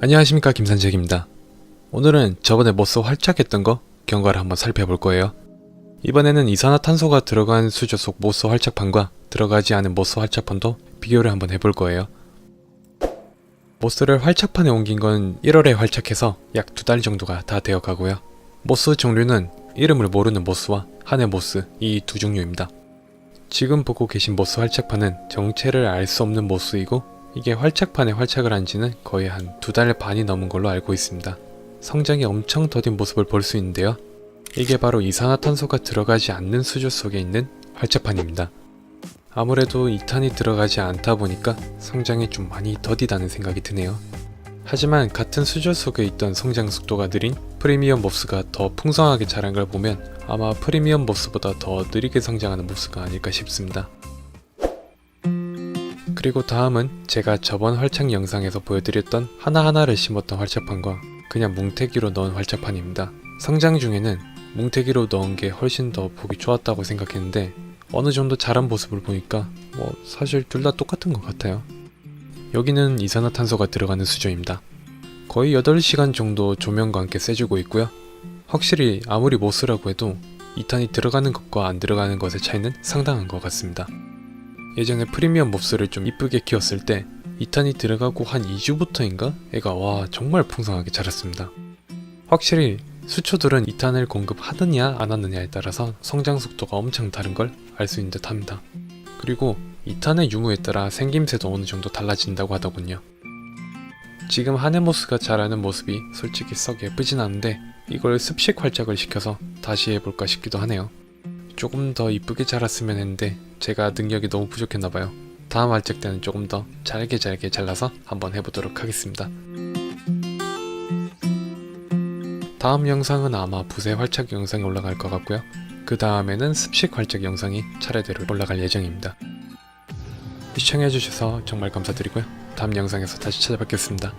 안녕하십니까 김산책입니다. 오늘은 저번에 모스 활착했던 거 경과를 한번 살펴볼 거예요. 이번에는 이산화탄소가 들어간 수조 속 모스 활착판과 들어가지 않은 모스 활착판도 비교를 한번 해볼 거예요. 모스를 활착판에 옮긴 건 1월에 활착해서 약 두 달 정도가 다 되어 가고요. 모스 종류는 이름을 모르는 모스와 한해 모스 이 두 종류입니다. 지금 보고 계신 모스 활착판은 정체를 알 수 없는 모스이고 이게 활착판에 활착을 한 지는 거의 한 두 달 반이 넘은 걸로 알고 있습니다. 성장이 엄청 더딘 모습을 볼 수 있는데요. 이게 바로 이산화탄소가 들어가지 않는 수조 속에 있는 활착판입니다. 아무래도 이탄이 들어가지 않다 보니까 성장이 좀 많이 더디다는 생각이 드네요. 하지만 같은 수조 속에 있던 성장 속도가 느린 프리미엄 몹스가 더 풍성하게 자란 걸 보면 아마 프리미엄 몹스보다 더 느리게 성장하는 몹스가 아닐까 싶습니다. 그리고 다음은 제가 저번 활착 영상에서 보여드렸던 하나하나를 심었던 활착판과 그냥 뭉태기로 넣은 활착판입니다. 성장 중에는 뭉태기로 넣은 게 훨씬 더 보기 좋았다고 생각했는데 어느 정도 자란 모습을 보니까 뭐 사실 둘 다 똑같은 것 같아요. 여기는 이산화탄소가 들어가는 수조입니다. 거의 8시간 정도 조명과 함께 쐬주고 있고요. 확실히 아무리 모스라고 해도 이탄이 들어가는 것과 안 들어가는 것의 차이는 상당한 것 같습니다. 예전에 프리미엄 몹스를 좀 이쁘게 키웠을 때 2탄이 들어가고 한 2주부터인가 애가 와 정말 풍성하게 자랐습니다. 확실히 수초들은 2탄을 공급하느냐 안 하느냐에 따라서 성장 속도가 엄청 다른 걸 알 수 있는 듯 합니다. 그리고 2탄의 유무에 따라 생김새도 어느 정도 달라진다고 하더군요. 지금 하네모스가 자라는 모습이 솔직히 썩 예쁘진 않은데 이걸 습식 활작을 시켜서 다시 해볼까 싶기도 하네요. 조금 더 이쁘게 자랐으면 했는데 제가 능력이 너무 부족했나봐요. 다음 활짝 때는 조금 더 잘게 잘게 잘라서 한번 해보도록 하겠습니다. 다음 영상은 아마 부세 활착 영상이 올라갈 것 같고요. 그 다음에는 습식 활착 영상이 차례대로 올라갈 예정입니다. 시청해주셔서 정말 감사드리고요. 다음 영상에서 다시 찾아뵙겠습니다.